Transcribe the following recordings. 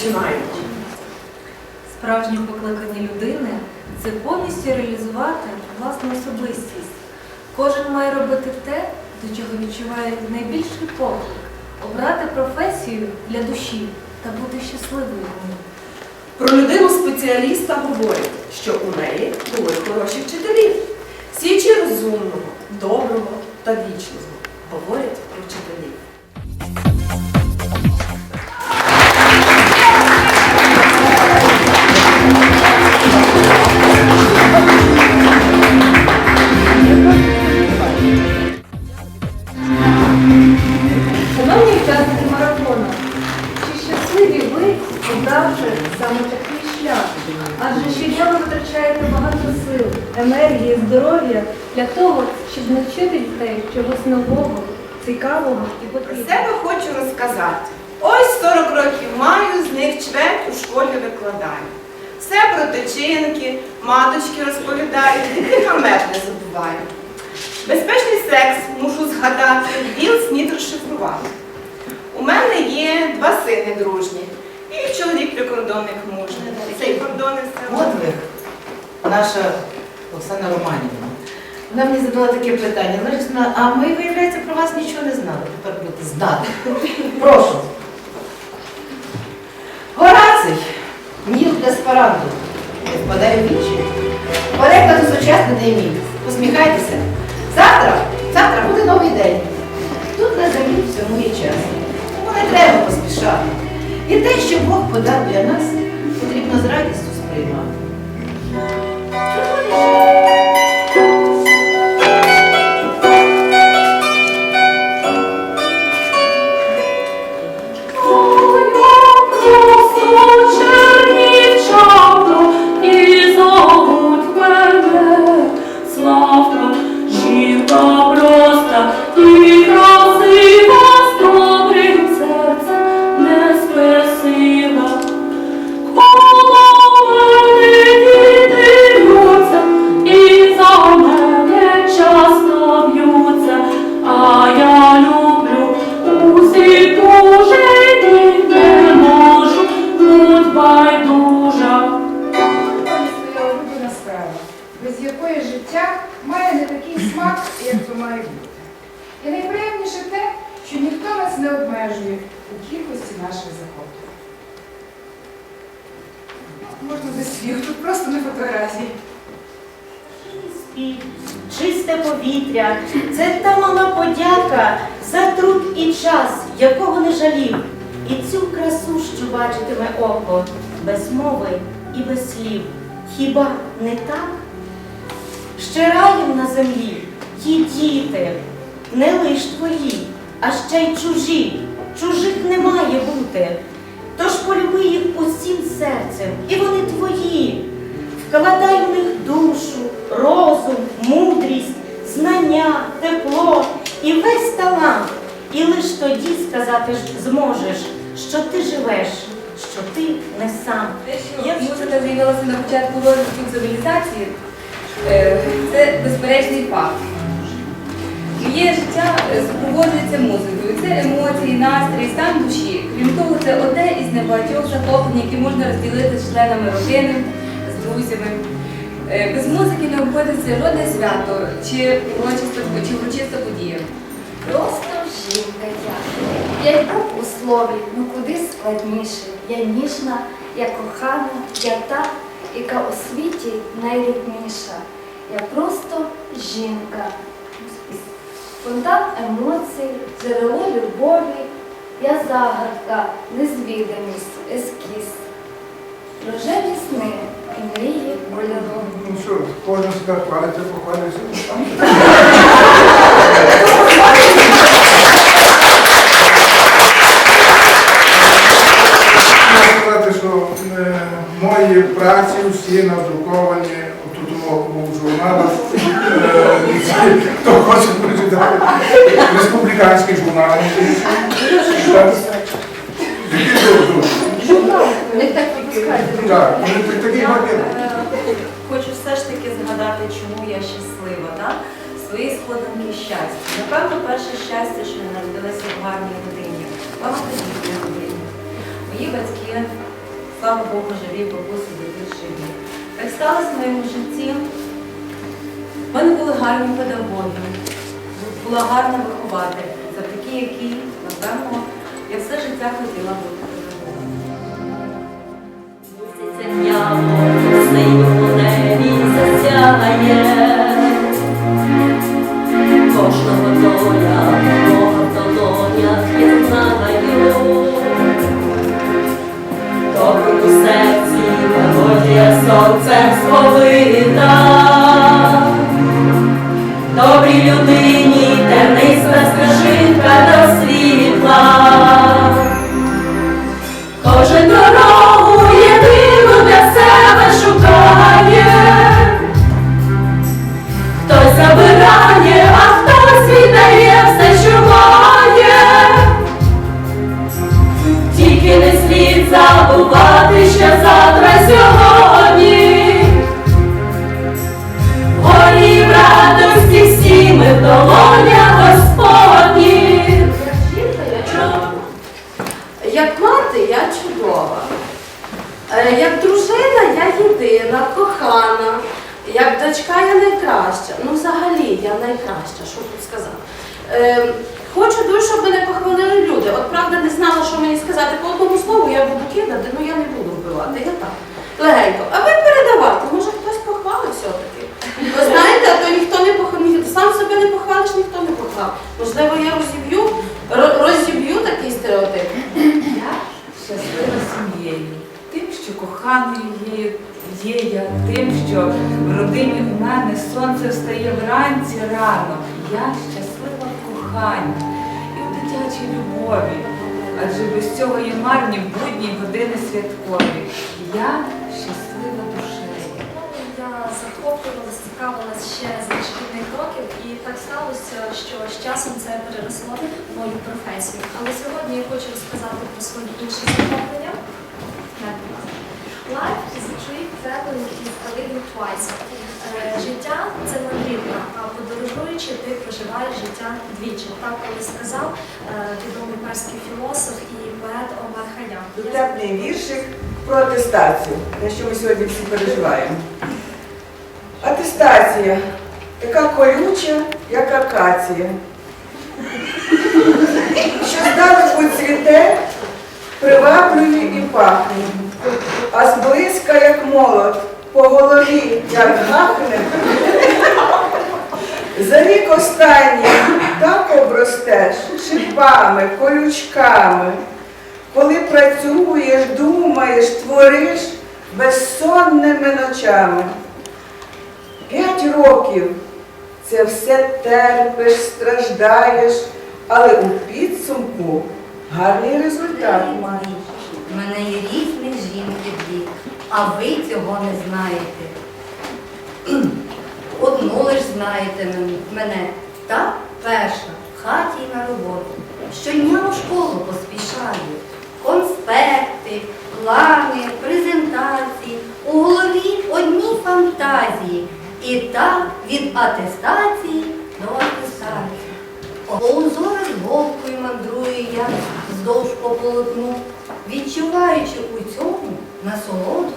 Починаємо. Справжнє покликання людини це повністю реалізувати власну особистість. Кожен має робити те, до чого відчуває найбільший поклик, обрати професію для душі та бути щасливою. Про людину спеціаліста говорять, що у неї були хороші вчителі. Січі розумного, доброго та вічного говорять про вчителів. Обравши саме такий шлях? Адже щодня ви витрачаєте багато сил, енергії, здоров'я для того, щоб навчити дітей чогось нового, цікавого і Про потрібного. себе хочу розказати. Ось 40 років маю, з них чверть у школі викладаю. Все про тичинки, маточки розповідаю, дітей хамет не забуваю. Безпечний секс мушу згадати, Віл Сміт розшифрував. У мене є два сини дружні чоловік прикордонник мужний. Цей кордони все. Подвиг наша Оксана Романівна. Вона мені задала таке питання. Лариса, а ми, виявляється, про вас нічого не знали. Тепер будете знати. Прошу. Гораций, ніл деспаранду. Не впадає в вічі. Перекладу сучасний не мій. Посміхайтеся. Завтра, завтра буде новий день. Тут на землі всьому є час. Тому не треба поспішати. І те, що Бог подав для нас, потрібно з радістю сприймати. Можна без слів, тут просто не фотографії. чисте повітря. Це та мала подяка за труд і час, якого не жалів. І цю красу, що бачитиме око, без мови і без слів. Хіба не так? Ще раєм на землі ті діти, не лиш твої, а ще й чужі. Чужих не має бути. Полюби їх усім серцем, і вони твої. Вкладай в них душу, розум, мудрість, знання, тепло і весь талант. І лиш тоді сказати зможеш, що ти живеш, що ти не сам. Те, що музика з'явилася на початку розвитку цивілізації, е, це безперечний факт. Моє життя е, супроводжується музикою. Це емоції, настрій, стан душі. Того, це одне із небагатьох захоплень, які можна розділити з членами родини, з друзями. Е, Без музики не обходиться жодне свято чи урочиста, чи урочиста подія. Просто жінка я. Я й Бог у слові, ну куди складніше. Я ніжна, я кохана, я та, яка у світі найрідніша. Я просто жінка. Фонтан емоцій, джерело любові. Я загадка, незвіданість, ескіз. Рожеві сни і мрії кольорові. Ну що, кожен себе хвалиться, похвалюється. Е, мої праці всі надруковані тут у журналах. Е, Хто хоче республіканські журнали. Не так випускають. Так, вони так- Хочу все ж таки згадати, чому я щаслива, так? Свої сходинки щастя. Напевно, перше щастя, що я народилася в гарній родині, багатодітній родині. мої батьки, слава Богу, живі, бабусі, дідусь живі. Так сталося в моєму житті. В мене були гарні педагоги, була гарна за такі, які, напевно, я все життя хотіла бути слову, я буду кидати, ну я не буду вбивати. Я так. Легенько. А ви передавайте, може хтось похвалить все-таки. Ви знаєте, а то ніхто не похвалив. Сам себе не похвалиш, ніхто не похвалить. Можливо, я розіб'ю, розіб'ю такий стереотип. Я щаслива сім'єю, тим, що коханою є, є я, тим, що в родині у мене сонце встає вранці рано. Я щаслива в коханні і в дитячій любові. Адже без цього є марні будні години святкові. Я щаслива душею. Я захоплювалася, цікавилася ще з шкільних років, і так сталося, що з часом це переросло в мою професію. Але сьогодні я хочу розказати про свої інші захоплення. Так, traveling is a living twice. Життя це мандрівка, а подорожуючи, ти проживаєш життя двічі. Так колись сказав е, відомий перський філософ і поет Омар Хаям. Дотепний віршик про атестацію, на що ми сьогодні всі переживаємо. Атестація, така колюча, як акація. Що здалеку цвіте, приваблює і пахне, а зблизька, як молот, по голові, як гахне. За рік останній так обростеш шипами, колючками. Коли працюєш, думаєш, твориш безсонними ночами. П'ять років це все терпиш, страждаєш, але у підсумку гарний результат маєш. У мене є дві, а ви цього не знаєте. Одну лиш знаєте мене, та перша в хаті і на роботу. Щодня у школу поспішаю. Конспекти, плани, презентації, у голові одні фантазії. І так від атестації до атестації. По узорах голкою мандрую я вздовж по полотну, відчуваючи у цьому насолоду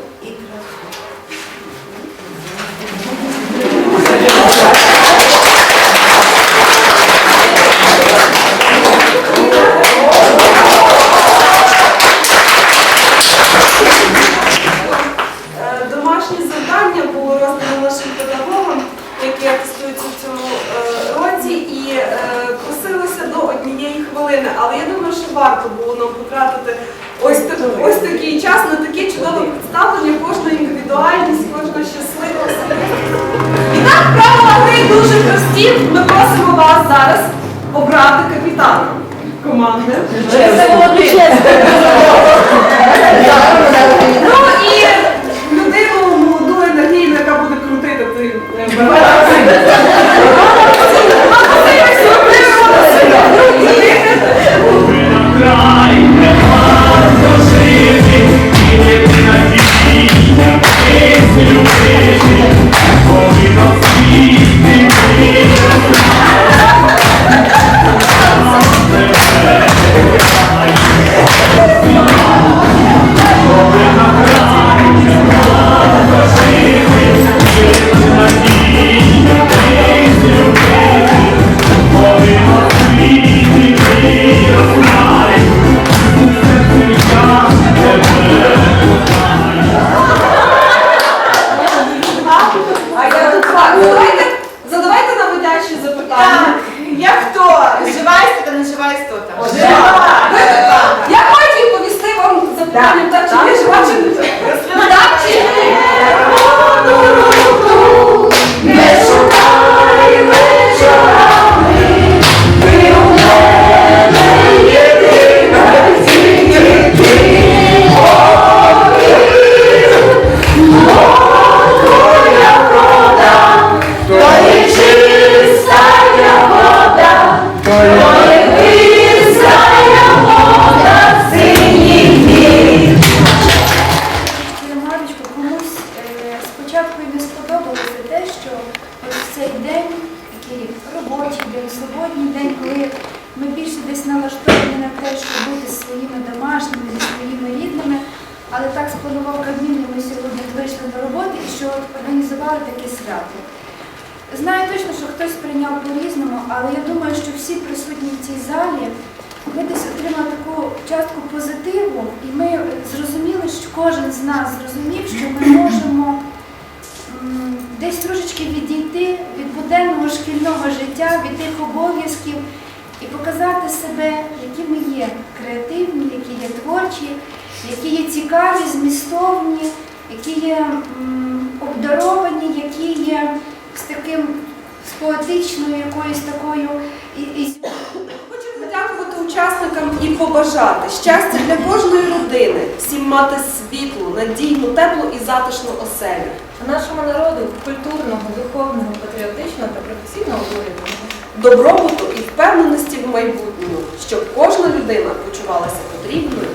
Втім, ми просимо вас зараз обрати капітана команди. Ну і людину молоду енергію, яка буде крутити ти е, Україна край. Ми десь отримали таку частку позитиву, і ми зрозуміли, що кожен з нас зрозумів, що ми можемо десь трошечки відійти від буденного шкільного життя, від тих обов'язків і показати себе, які ми є креативні, які є творчі, які є цікаві, змістовні, які є обдаровані, які є з таким з поетичною якоюсь такою і, і Подякувати учасникам і побажати щастя для кожної родини, всім мати світлу, надійну, теплу і затишну оселю. Нашому народу культурного, духовного, патріотичного та професійного уряду. добробуту і впевненості в майбутньому, щоб кожна людина почувалася потрібною.